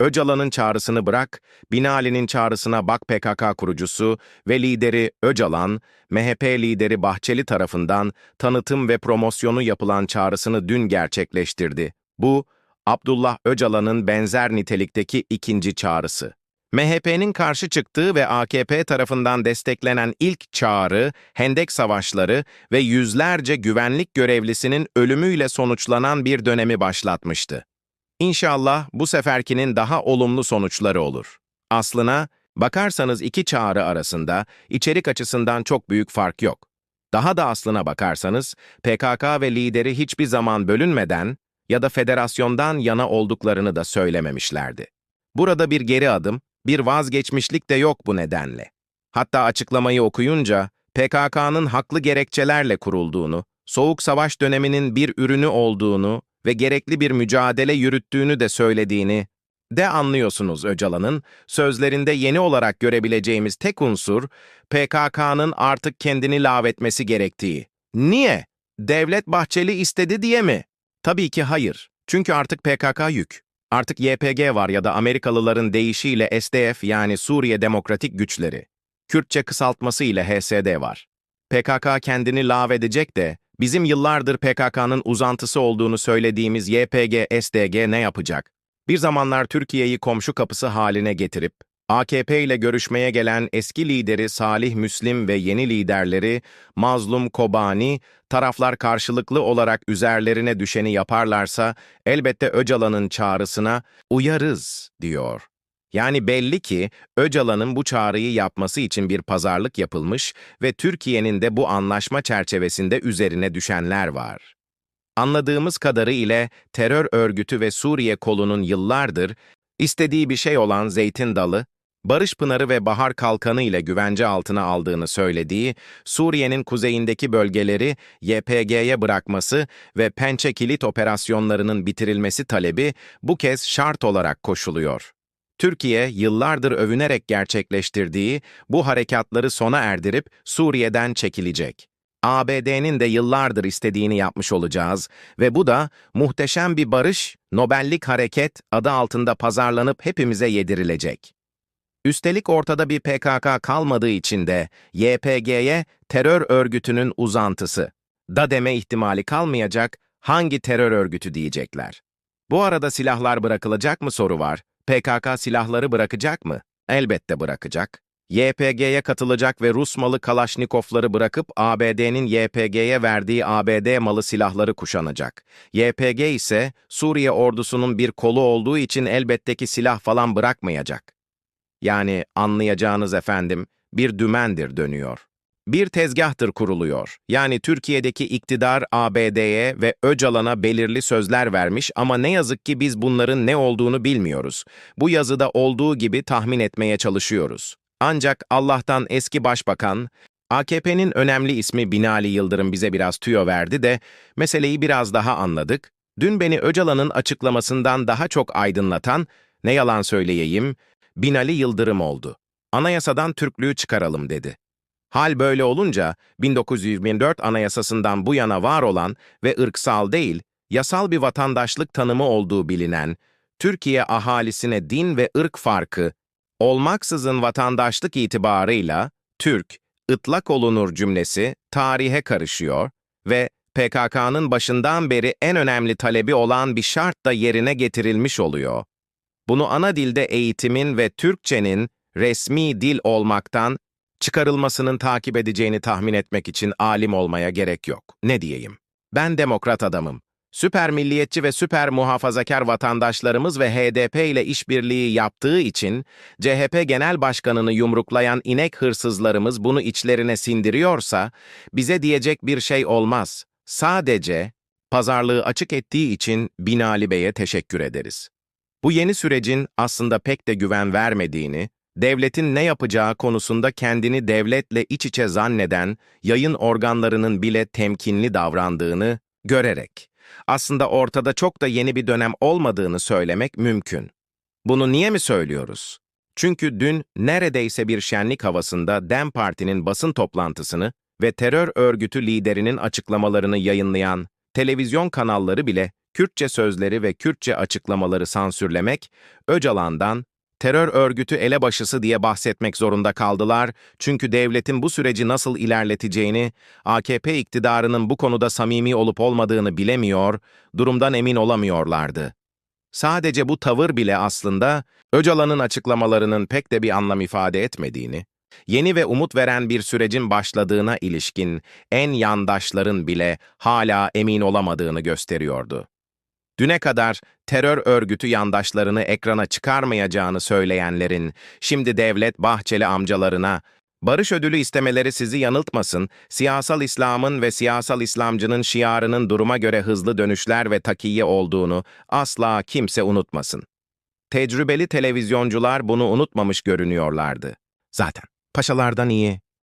Öcalan'ın çağrısını bırak, Binali'nin çağrısına bak PKK kurucusu ve lideri Öcalan, MHP lideri Bahçeli tarafından tanıtım ve promosyonu yapılan çağrısını dün gerçekleştirdi. Bu, Abdullah Öcalan'ın benzer nitelikteki ikinci çağrısı. MHP'nin karşı çıktığı ve AKP tarafından desteklenen ilk çağrı, Hendek Savaşları ve yüzlerce güvenlik görevlisinin ölümüyle sonuçlanan bir dönemi başlatmıştı. İnşallah bu seferkinin daha olumlu sonuçları olur. Aslına, bakarsanız iki çağrı arasında içerik açısından çok büyük fark yok. Daha da aslına bakarsanız, PKK ve lideri hiçbir zaman bölünmeden ya da federasyondan yana olduklarını da söylememişlerdi. Burada bir geri adım, bir vazgeçmişlik de yok bu nedenle. Hatta açıklamayı okuyunca PKK'nın haklı gerekçelerle kurulduğunu, Soğuk Savaş döneminin bir ürünü olduğunu ve gerekli bir mücadele yürüttüğünü de söylediğini de anlıyorsunuz Öcalan'ın, sözlerinde yeni olarak görebileceğimiz tek unsur, PKK'nın artık kendini lağvetmesi gerektiği. Niye? Devlet Bahçeli istedi diye mi? Tabii ki hayır. Çünkü artık PKK yük. Artık YPG var ya da Amerikalıların deyişiyle SDF yani Suriye Demokratik Güçleri. Kürtçe kısaltması ile HSD var. PKK kendini lağvedecek de bizim yıllardır PKK'nın uzantısı olduğunu söylediğimiz YPG, SDG ne yapacak? Bir zamanlar Türkiye'yi komşu kapısı haline getirip AKP ile görüşmeye gelen eski lideri Salih Müslim ve yeni liderleri Mazlum Kobani, taraflar karşılıklı olarak üzerlerine düşeni yaparlarsa elbette Öcalan'ın çağrısına uyarız diyor. Yani belli ki Öcalan'ın bu çağrıyı yapması için bir pazarlık yapılmış ve Türkiye'nin de bu anlaşma çerçevesinde üzerine düşenler var. Anladığımız kadarı ile terör örgütü ve Suriye kolunun yıllardır istediği bir şey olan Zeytin Dalı, Barış Pınarı ve Bahar Kalkanı ile güvence altına aldığını söylediği, Suriye'nin kuzeyindeki bölgeleri YPG'ye bırakması ve Pençe Kilit operasyonlarının bitirilmesi talebi bu kez şart olarak koşuluyor. Türkiye, yıllardır övünerek gerçekleştirdiği bu harekatları sona erdirip Suriye'den çekilecek. ABD'nin de yıllardır istediğini yapmış olacağız ve bu da muhteşem bir barış, Nobellik Hareket adı altında pazarlanıp hepimize yedirilecek. Üstelik ortada bir PKK kalmadığı için de YPG'ye terör örgütünün uzantısı. Da deme ihtimali kalmayacak, hangi terör örgütü diyecekler. Bu arada silahlar bırakılacak mı soru var. PKK silahları bırakacak mı? Elbette bırakacak. YPG'ye katılacak ve Rus malı Kalaşnikovları bırakıp ABD'nin YPG'ye verdiği ABD malı silahları kuşanacak. YPG ise Suriye ordusunun bir kolu olduğu için elbette ki silah falan bırakmayacak. Yani anlayacağınız efendim, bir dümendir dönüyor. Bir tezgahtır kuruluyor. Yani Türkiye'deki iktidar ABD'ye ve Öcalan'a belirli sözler vermiş ama ne yazık ki biz bunların ne olduğunu bilmiyoruz. Bu yazıda olduğu gibi tahmin etmeye çalışıyoruz. Ancak Allah'tan eski başbakan, AKP'nin önemli ismi Binali Yıldırım bize biraz tüyo verdi de meseleyi biraz daha anladık. Dün beni Öcalan'ın açıklamasından daha çok aydınlatan, ne yalan söyleyeyim, Binali Yıldırım oldu. Anayasadan Türklüğü çıkaralım dedi. Hal böyle olunca 1924 Anayasasından bu yana var olan ve ırksal değil, yasal bir vatandaşlık tanımı olduğu bilinen, Türkiye ahalisine din ve ırk farkı, olmaksızın vatandaşlık itibarıyla Türk, ıtlak olunur cümlesi tarihe karışıyor ve PKK'nın başından beri en önemli talebi olan bir şart da yerine getirilmiş oluyor. Bunu ana dilde eğitimin ve Türkçenin resmi dil olmaktan çıkarılmasının takip edeceğini tahmin etmek için alim olmaya gerek yok. Ne diyeyim? Ben demokrat adamım. Süper milliyetçi ve süper muhafazakar vatandaşlarımız ve HDP ile işbirliği yaptığı için CHP Genel Başkanı'nı yumruklayan inek hırsızlarımız bunu içlerine sindiriyorsa bize diyecek bir şey olmaz. Sadece pazarlığı açık ettiği için Binali Bey'e teşekkür ederiz. Bu yeni sürecin aslında pek de güven vermediğini, devletin ne yapacağı konusunda kendini devletle iç içe zanneden yayın organlarının bile temkinli davrandığını görerek, aslında ortada çok da yeni bir dönem olmadığını söylemek mümkün. Bunu niye mi söylüyoruz? Çünkü dün neredeyse bir şenlik havasında DEM Parti'nin basın toplantısını ve terör örgütü liderinin açıklamalarını yayınlayan televizyon kanalları bile Kürtçe sözleri ve Kürtçe açıklamaları sansürlemek, Öcalan'dan terör örgütü elebaşısı diye bahsetmek zorunda kaldılar çünkü devletin bu süreci nasıl ilerleteceğini, AKP iktidarının bu konuda samimi olup olmadığını bilemiyor, durumdan emin olamıyorlardı. Sadece bu tavır bile aslında Öcalan'ın açıklamalarının pek de bir anlam ifade etmediğini, yeni ve umut veren bir sürecin başladığına ilişkin en yandaşların bile hala emin olamadığını gösteriyordu. Düne kadar terör örgütü yandaşlarını ekrana çıkarmayacağını söyleyenlerin, şimdi Devlet Bahçeli amcalarına, barış ödülü istemeleri sizi yanıltmasın, siyasal İslam'ın ve siyasal İslamcının şiarının duruma göre hızlı dönüşler ve takiye olduğunu asla kimse unutmasın. Tecrübeli televizyoncular bunu unutmamış görünüyorlardı. Zaten paşalardan iyi,